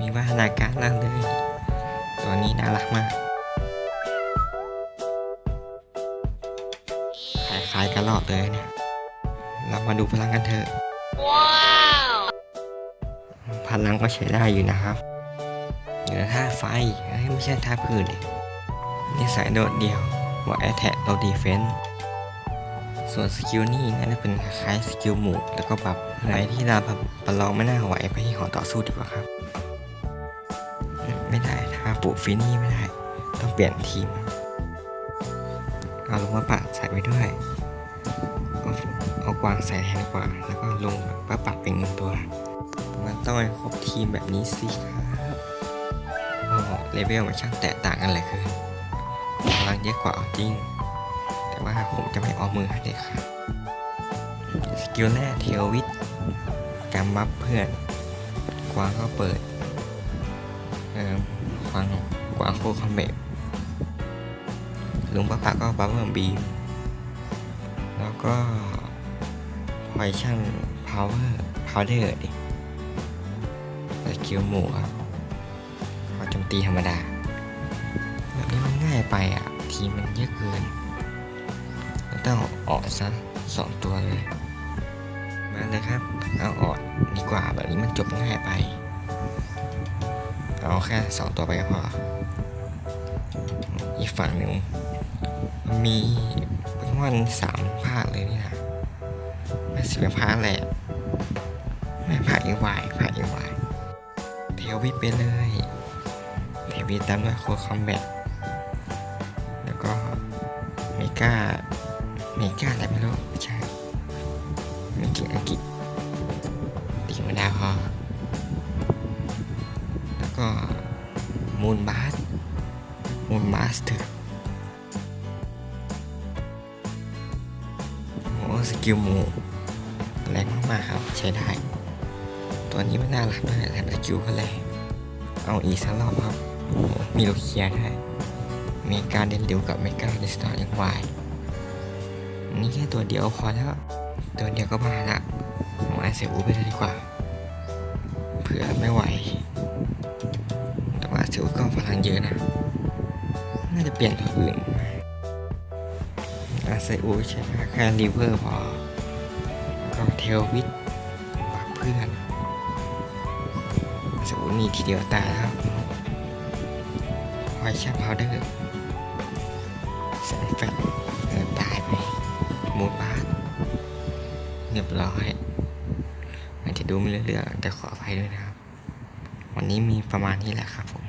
มีวัฒนาการล่างเลย ตัวนี้น่ารักมาก คล้ายๆกันหลอดเลยเนี่ยเรามาดูพลังกันเถอะพลังก็ใช้ได้อยู่นะครับเหนือท่าไฟเอ้ยไม่ใช่ท่าพื้นดินี่สายโดดเดียวว่าแอ t แทกเราดีเฟน s ์ส่วนสกิลนี่น่าจะเป็นคล้ายๆสกิลหมู่แล้วก็แบบไหนที่เราประลองไม่น่าไหวไปที่หอต่อสู้ดีกว่าครับ ไม่ได้ท่าปุฟินี่ไม่ได้ ต้องเปลี่ยนทีม เอาลงมาปะใส่ไปด้วย เอาเอากวางใส่แทนดีกว่า แล้วก็ลงปะปัดเป็นเงินตัว มันต้องครบทีมแบบนี้สิครับโอ้โหเลเวลมันช่างแตกต่างกันเลยคือพลังเยอะกว่าจริง แต่ว่าผมจะไม่เอามือให้เด็ดขาดสกิลแรกเทลวิทการบัฟเพื่อนกวางก็เปิด กวางกวางโคคอมเบตลุงป้าปะก็บัฟเพิ่มบีมแล้วก็พอยชั่นพาวเวอร์พาวเดอร์ดิสกิลหมูครับพอโจมตีธรรมดา แบบนี้มันง่ายไปอะ ทีมันเยอะเกินต้องอออกซะสองตัวเลย มาเลยครับ เอาออกดีกว่าแบบนี้มันจบง่ายไป เอาแค่สองตัวไปก็พอ อีกฝั่งหนึ่งมีเป็นวันสามภาคเลยนี่นะไม่เสิบภาคแหละไม่ภาคอีวายภาคอีวายเทวิไปเลยเทวิตามด้วยโคคอมแบทแล้วก็เมกาเมกาอะไรไม่รู้ใช่ ก็มูนบาสมูนบาสเถอะโอ้สกิลหมูแรงมากครับใช้ได้ ตัวนี้มันน่ารักด้วยแถมสกิลก็แรงเอาอีสักรอบครับโหมีโลเคียได้เมกาเดนริวกับเมกาเดสตอร์ยังวายนี่แค่ตัวเดียวพอแล้ว ตัวเดียวก็มาละเอาไอเซอูไปเลยดีกว่า เผื่อไม่ไหว เซอูก็พลังเยอะนะ น่าจะเปลี่ยนตัวอื่นอาเซอูใช้แค่ริเวอร์พอก็เทลวิทปักเพื่อนสูนี่ทีเดียวตายแล้วครับไวแช่พาวเดอร์แสงแฟลชเออตายไปมูดบาสเรียบร้อยอาจจะดูไม่เรื่องๆแต่ขออภัยด้วยนะครับ วันนี้มีประมาณนี้แหละครับผม